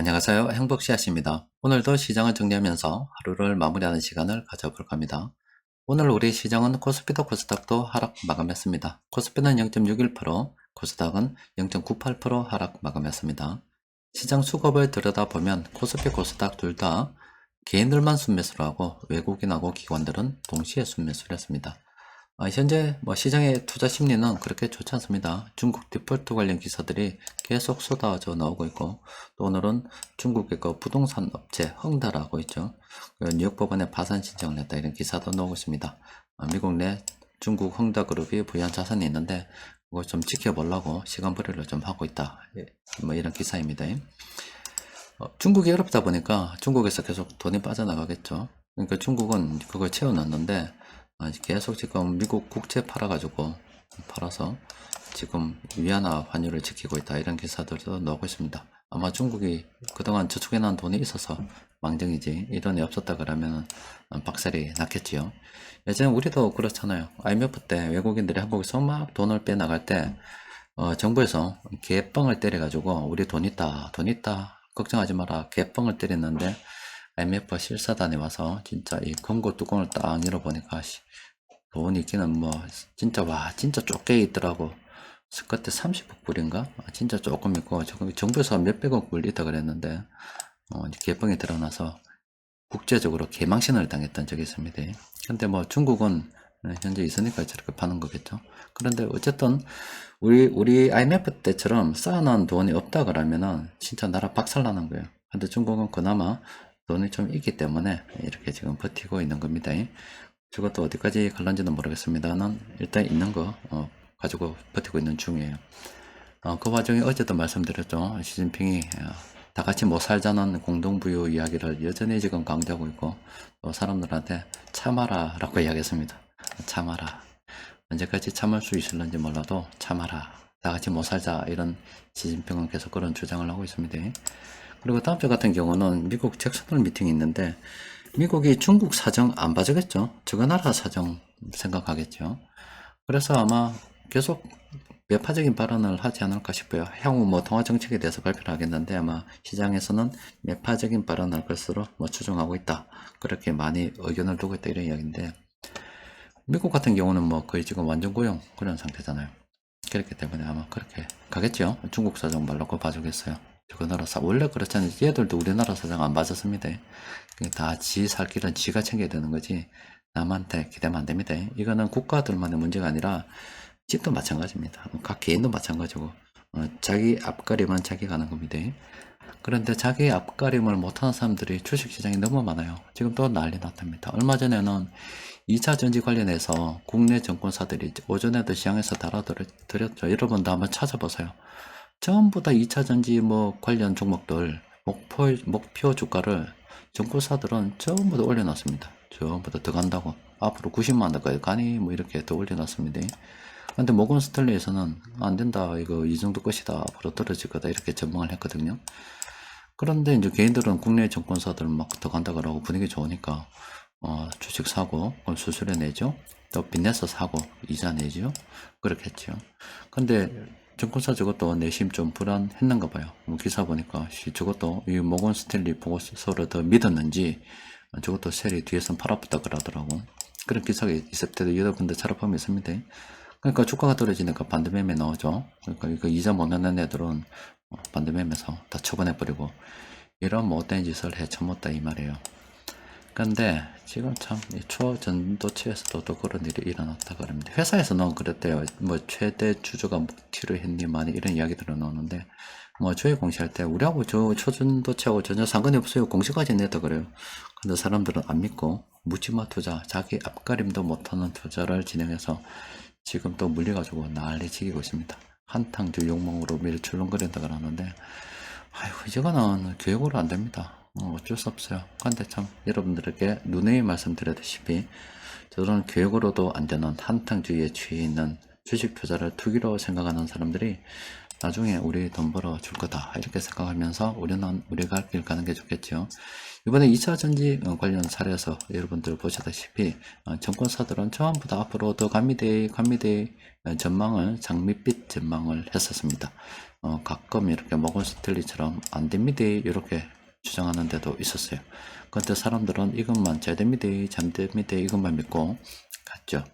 안녕하세요. 행복씨앗입니다. 오늘도 시장을 정리하면서 하루를 마무리하는 시간을 가져볼 겁니다. 오늘 우리 시장은 코스피도 코스닥도 하락 마감했습니다. 코스피는 0.61%, 코스닥은 0.98% 하락 마감했습니다. 시장 수급을 들여다보면 코스피, 코스닥 둘 다 개인들만 순매수를 하고 외국인하고 기관들은 동시에 순매수를 했습니다. 아, 현재 뭐 시장의 투자 심리는 그렇게 좋지 않습니다. 중국 디폴트 관련 기사들이 계속 쏟아져 나오고 있고 또 오늘은 중국의 그 부동산 업체 헝다라고 있죠. 그 뉴욕 법원에 파산 신청을 했다 이런 기사도 나오고 있습니다. 아, 미국 내 중국 헝다 그룹이 부유한 자산이 있는데 그걸 좀 지켜보려고 시간 벌이를 좀 하고 있다. 예, 뭐 이런 기사입니다. 어, 중국이 어렵다 보니까 중국에서 계속 돈이 빠져나가겠죠. 그러니까 중국은 그걸 채워놨는데 아, 계속 지금 미국 국채 팔아가지고 팔아서 지금 위안화 환율을 지키고 있다 이런 기사들도 나오고 있습니다. 아마 중국이 그동안 저축해 놓은 돈이 있어서 망정이지 이 돈이 없었다 그러면 박살이 났겠지요. 예전에 우리도 그렇잖아요. IMF 때 외국인들이 한국에서 막 돈을 빼나갈 때 어, 정부에서 개뻥을 때려가지고 우리 돈 있다 돈 있다 걱정하지 마라 개뻥을 때렸는데 IMF 실사단에 와서 진짜 이 금고 뚜껑을 딱 열어보니까 씨, 돈 있기는 뭐 진짜 와 진짜 좁게 있더라고. 그때 30억 불인가? 아, 진짜 조금 있고 저거 정부에서 몇백억 불 있다 그랬는데 어, 개뻥이 드러나서 국제적으로 개망신을 당했던 적이 있습니다. 근데 뭐 중국은 현재 있으니까 저렇게 파는 거겠죠. 그런데 어쨌든 우리 우리 IMF 때처럼 쌓아놓은 돈이 없다 그러면은 진짜 나라 박살나는 거예요. 근데 중국은 그나마 돈이 좀 있기 때문에 이렇게 지금 버티고 있는 겁니다. 저것도 어디까지 갈런지는 모르겠습니다만 일단 있는 거 어, 가지고 버티고 있는 중이에요. 어, 그 와중에 어제도 말씀드렸죠. 시진핑이 어, 다 같이 못 살자는 공동부유 이야기를 여전히 지금 강조하고 있고 또 사람들한테 참아라 라고 이야기했습니다. 참아라. 언제까지 참을 수 있을는지 몰라도 참아라. 다 같이 못 살자 이런 시진핑은 계속 그런 주장을 하고 있습니다. 그리고 다음 주 같은 경우는 미국 잭슨홀 미팅이 있는데 미국이 중국 사정 안 봐주겠죠. 저거 나라 사정 생각하겠죠. 그래서 아마 계속 매파적인 발언을 하지 않을까 싶어요. 향후 뭐 통화 정책에 대해서 발표를 하겠는데 아마 시장에서는 매파적인 발언을 할 것으로 뭐 추정하고 있다. 그렇게 많이 의견을 두고 있다 이런 이야기인데 미국 같은 경우는 뭐 거의 지금 완전 고용 그런 상태잖아요. 그렇기 때문에 아마 그렇게 가겠죠. 중국 사정 말라고 봐주겠어요. 그 나라 사 원래 그렇잖아요. 얘들도 우리나라 사정 안 봐줬습니다. 다지 살 길은 지가 챙겨야 되는 거지 남한테 기대면 안 됩니다. 이거는 국가들만의 문제가 아니라 집도 마찬가지입니다. 각 개인도 마찬가지고 어, 자기 앞가림은 자기가 하는 겁니다. 그런데 자기 앞가림을 못하는 사람들이 주식시장에 너무 많아요. 지금 또 난리 났답니다. 얼마 전에는 2차 전지 관련해서 국내 정권사들이 오전에도 시장에서 달아드렸죠. 여러분도 한번 찾아보세요. 전부 다 2차 전지 뭐 관련 종목들 목표, 목표 주가를 정권사들은 전부 다 올려놨습니다. 전부 다더 간다고. 앞으로 90만 원까지 가니 뭐 이렇게 더 올려놨습니다. 근데 모건 스탠리에서는 안 된다. 이거 이 정도 것이다. 앞으로 떨어질 거다. 이렇게 전망을 했거든요. 그런데 이제 개인들은 국내 정권사들 막더 간다 그러고 분위기 좋으니까 어, 주식 사고 그럼 수수료 내죠. 또 빚내서 사고 이자 내죠. 그렇겠죠. 근데 증권사 저것도 내심 좀 불안했는가 봐요. 뭐 기사 보니까 저것도 이 모건 스탠리 보고서를 더 믿었는지 저것도 셀이 뒤에서 팔아붙다 그러더라고. 그런 기사가 있을 때도 여러분들 차라범이 있습니다. 그러니까 주가가 떨어지니까 반대매매 나오죠. 그러니까 이자 못 내는 애들은 반대매매서 다 처분해버리고 이런 못된 짓을 해쳐먹다 이 말이에요. 근데 지금 참 초전도체에서도 또 그런 일이 일어났다 그럽니다. 회사에서 는 그랬대요. 뭐 최대 주주가 묵티를 했니만 이런 이야기들은 나오는데 뭐 저희 공시할 때 우리하고 저 초전도체하고 전혀 상관이 없어요. 공시까지 냈다 그래요. 근데 사람들은 안 믿고 묻지마 투자, 자기 앞가림도 못하는 투자를 진행해서 지금 또 물려가지고 난리 치기고 있습니다. 한탕주 욕망으로 매일 출렁거린다 그러는데 아이고 이거는 교육으로 안 됩니다. 어, 어쩔 수 없어요. 근데 참 여러분들에게 누누이 말씀드렸다시피 저런 교육으로도 안 되는 한탕주의에 취해 있는 주식 투자를 투기로 생각하는 사람들이 나중에 우리 돈 벌어 줄 거다. 이렇게 생각하면서 우리는 우리가 할길 가는 게 좋겠죠. 이번에 2차 전지 어, 관련 사례에서 여러분들 보시다시피 어, 정권사들은 전부 다 앞으로 더. 갑니다. 어, 전망을 장밋빛 전망을 했었습니다. 어, 가끔 이렇게 모건스틀리처럼 안 됩니다. 이렇게 주장하는 데도 있었어요. 그런데 사람들은 이것만 잘 됩니다. 잘 됩니다. 이것만 믿고 갔죠.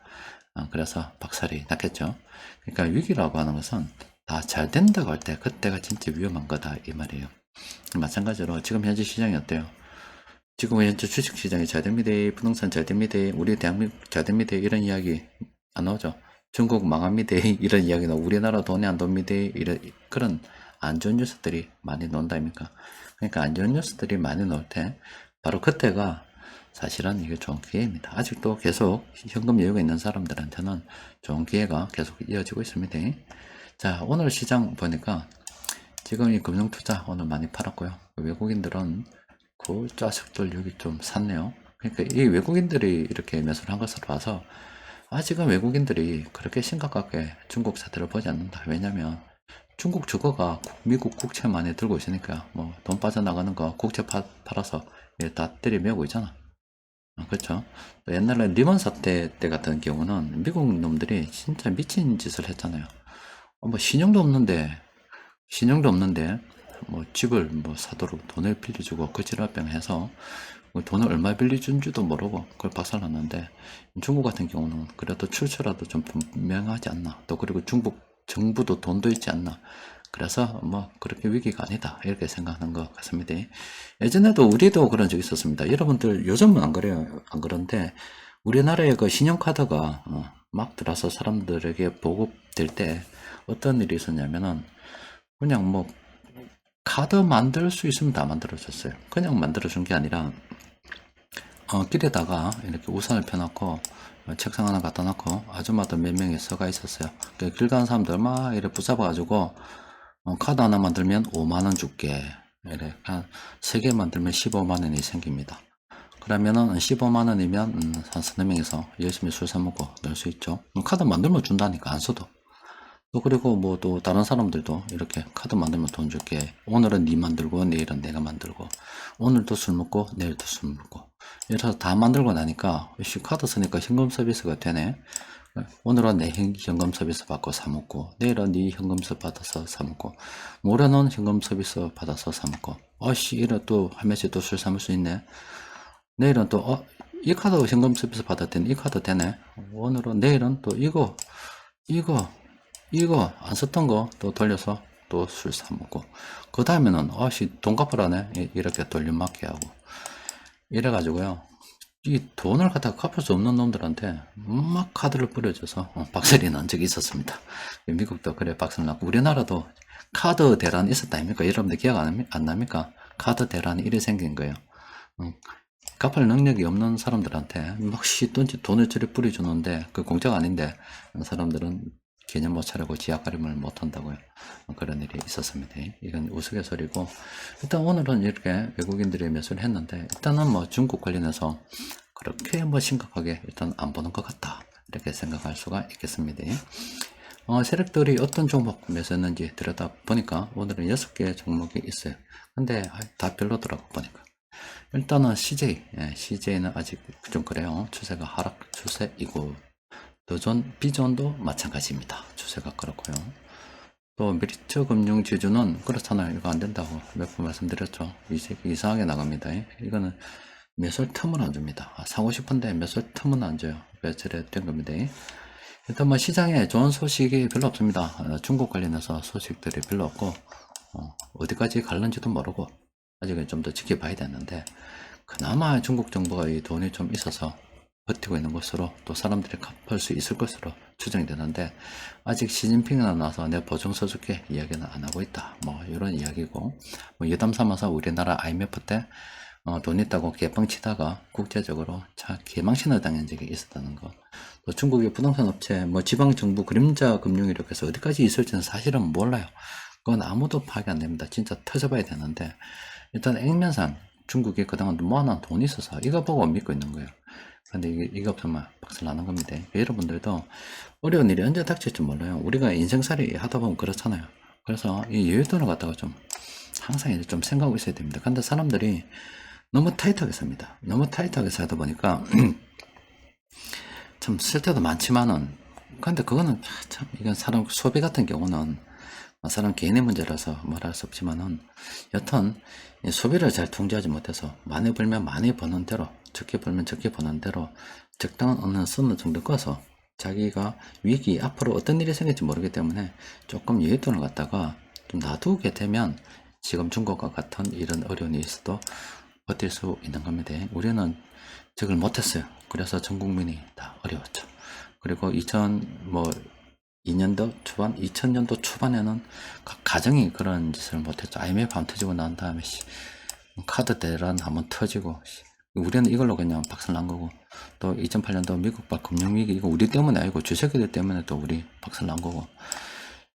어, 그래서 박살이 났겠죠. 그러니까 위기라고 하는 것은 다 잘 된다고 할 때 그때가 진짜 위험한 거다 이 말이에요. 마찬가지로 지금 현재 시장이 어때요? 지금 현재 주식 시장이 잘 됩니다. 부동산 잘 됩니다. 우리 대한민국 잘 됩니다. 이런 이야기 안 나오죠. 중국 망합니다. 이런 이야기 나오고 우리나라 돈이 안 돕니다. 이런 그런 안 좋은 뉴스들이 많이 나온다니까. 그러니까 안 좋은 뉴스들이 많이 나올 때 바로 그때가 사실은 이게 좋은 기회입니다. 아직도 계속 현금 여유가 있는 사람들한테는 좋은 기회가 계속 이어지고 있습니다. 자, 오늘 시장 보니까 지금 이 금융투자 오늘 많이 팔았고요. 외국인들은 그 자식들 여기 좀 샀네요. 그러니까 이 외국인들이 이렇게 매수를 한 것으로 봐서 아직은 외국인들이 그렇게 심각하게 중국 사태를 보지 않는다. 왜냐면 중국 주거가 국- 미국 국채 많이 들고 있으니까 뭐 돈 빠져나가는 거 국채 파- 팔아서 이게 다 때리매고 있잖아. 아, 그렇죠. 또 옛날에 리먼 사태 때 같은 경우는 미국 놈들이 진짜 미친 짓을 했잖아요. 어, 뭐 신용도 없는데 신용도 없는데 뭐 집을 뭐 사도록 돈을 빌려주고 그 지랄병 해서 뭐 돈을 얼마 빌려준 줄도 모르고 그걸 박살났는데 중국 같은 경우는 그래도 출처라도 좀 분명하지 않나 또 그리고 중국 정부도 돈도 있지 않나. 그래서 뭐 그렇게 위기가 아니다. 이렇게 생각하는 것 같습니다. 예전에도 우리도 그런 적 있었습니다. 여러분들 요즘은 안 그래요? 안 그런데 우리나라의 그 신용카드가 어, 막 들어서 사람들에게 보급될 때 어떤 일이 있었냐면은 그냥 뭐 카드 만들 수 있으면 다 만들어줬어요. 그냥 만들어준 게 아니라 어, 길에다가 이렇게 우산을 펴놓고 어, 책상 하나 갖다 놓고 아줌마들 몇 명이 서가 있었어요. 그길 가는 사람들 막 이렇게 붙잡아가지고 어, 카드 하나 만들면 5만 원 줄게. 이래 한세 개 만들면 15만 원이 생깁니다. 그러면은 15만 원이면 음, 한 서너 명이서 열심히 술 사 먹고 놀 수 있죠. 음, 카드 만들면 준다니까 안 써도. 또 그리고 뭐 또 다른 사람들도 이렇게 카드 만들면 돈 줄게. 오늘은 네 만들고 내일은 내가 만들고 오늘도 술 먹고 내일도 술 먹고 이래서 다 만들고 나니까 씨 카드 쓰니까 현금 서비스가 되네. 오늘은 내 현- 현금 서비스 받고 사 먹고 내일은 네 현금 서 받아서 사 먹고 모레는 현금 서비스 받아서 사 먹고 아씨 이래 또한 번씩 또술 사 먹을 수 있네. 내일은 또 어 이 카드 현금 서비스 받았더니 이 카드 되네. 오늘은 내일은 또 이거 이거 이거 안 썼던 거 또 돌려서 또 술 사 먹고. 그 다음에는 아씨 돈 갚으라네. 이- 이렇게 돌려막기 하고. 이래 가지고요. 이 돈을 갖다 갚을 수 없는 놈들한테 막 카드를 뿌려줘서 어, 박살이 난 적이 있었습니다. 미국도 그래 박살 났고. 우리나라도 카드 대란 있었다 아닙니까? 여러분들 기억 안, 안 납니까? 카드 대란이 이래 생긴 거예요. 음, 갚을 능력이 없는 사람들한테 막 씨돈지 돈을 저리 뿌려주는데 그 공짜가 아닌데 사람들은 개념 못 차리고 지하 가림을 못 한다고요. 그런 일이 있었습니다. 이건 우스갯소리고 일단 오늘은 이렇게 외국인들이 매수를 했는데 일단은 뭐 중국 관련해서 그렇게 뭐 심각하게 일단 안 보는 것 같다. 이렇게 생각할 수가 있겠습니다. 어, 세력들이 어떤 종목 매수했는지 들여다 보니까 오늘은 6개 종목이 있어요. 근데 아, 다 별로더라고 보니까. 일단은 CJ, 예, CJ는 아직 좀 그래요. 추세가 하락 추세이고 도전, 비전도 마찬가지입니다. 추세가 그렇고요. 또 메리츠 금융 지주는 그렇잖아요. 이거 안 된다고 몇 번 말씀드렸죠. 이제 이상하게 나갑니다. 이거는 매설 틈을 안 줍니다. 아, 사고 싶은데 매설 틈은 안 줘요. 매설에 된 겁니다. 일단 뭐 시장에 좋은 소식이 별로 없습니다. 어, 중국 관련해서 소식들이 별로 없고 어, 디까지 갈는지도 모르고 아직은 좀 더 지켜봐야 되는데 그나마 중국 정부가 이 돈이 좀 있어서 버티고 있는 것으로 또 사람들이 갚을 수 있을 것으로 추정이 되는데 아직 시진핑은 나서 내 보증 서줄게 이야기는 안 하고 있다. 뭐 이런 이야기고 뭐 여담 삼아서 우리나라 IMF 때 어, 돈 있다고 개빵 치다가 국제적으로 차 개망신을 당한 적이 있었다는 거. 또 중국의 부동산 업체, 뭐 지방 정부 그림자 금융 이렇게 해서 어디까지 있을지는 사실은 몰라요. 그건 아무도 파악이 안 됩니다. 진짜 터져봐야 되는데 일단 액면상 중국이 그동안 모아놓은 돈이 있어서 이거 보고 믿고 있는 거예요. 근데 이게, 이게 없으면 박살 나는 겁니다. 그러니까 여러분들도 어려운 일이 언제 닥칠지 몰라요. 우리가 인생살이 하다 보면 그렇잖아요. 그래서 이 여윳돈을 갖다가 좀 항상 이제 좀 생각하고 있어야 됩니다. 근데 사람들이 너무 타이트하게 삽니다. 너무 타이트하게 사다 보니까 참쓸 때도 많지만은 근데 그거는 참 이건 사람 소비 같은 경우는 사람 개인의 문제라서 말할 수 없지만은 여튼 이 소비를 잘 통제하지 못해서 많이 벌면 많이 버는 대로 적게 벌면 적게 버는 대로 적당한 어느 선을 정도 꺼서 자기가 위기 앞으로 어떤 일이 생길지 모르기 때문에 조금 여윳돈을 갖다가 좀 놔두게 되면 지금 중국과 같은 이런 어려움이 있어도 버틸 수 있는 겁니다. 우리는 적을 못했어요. 그래서 전 국민이 다 어려웠죠. 그리고 2000, 뭐, 2년도 초반, 2000년도 초반에는 각 가정이 그런 짓을 못했죠. IMF 한 터지고 난 다음에, 씨, 카드 대란 한번 터지고, 씨, 우리는 이걸로 그냥 박살난 거고, 또 2008년도 미국발 금융위기, 이거 우리 때문에 아니고 주식기들 때문에 또 우리 박살난 거고,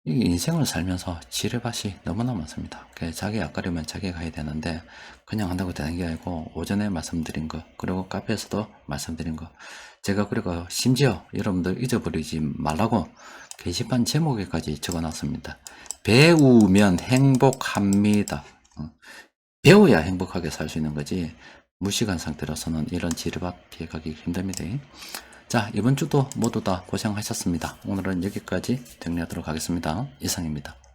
이게 인생을 살면서 지뢰밭이 너무나 많습니다. 자기 앞가려면 자기가 해야 되는데 그냥 한다고 되는 게 아니고 오전에 말씀드린 거 그리고 카페에서도 말씀드린 거 제가 그리고 심지어 여러분들 잊어버리지 말라고 게시판 제목에까지 적어놨습니다. 배우면 행복합니다. 어, 배워야 행복하게 살 수 있는 거지 무식한 상태로서는 이런 지뢰밭 피해가기 힘듭니다. 자, 이번 주도 모두 다 고생하셨습니다. 오늘은 여기까지 정리하도록 하겠습니다. 이상입니다.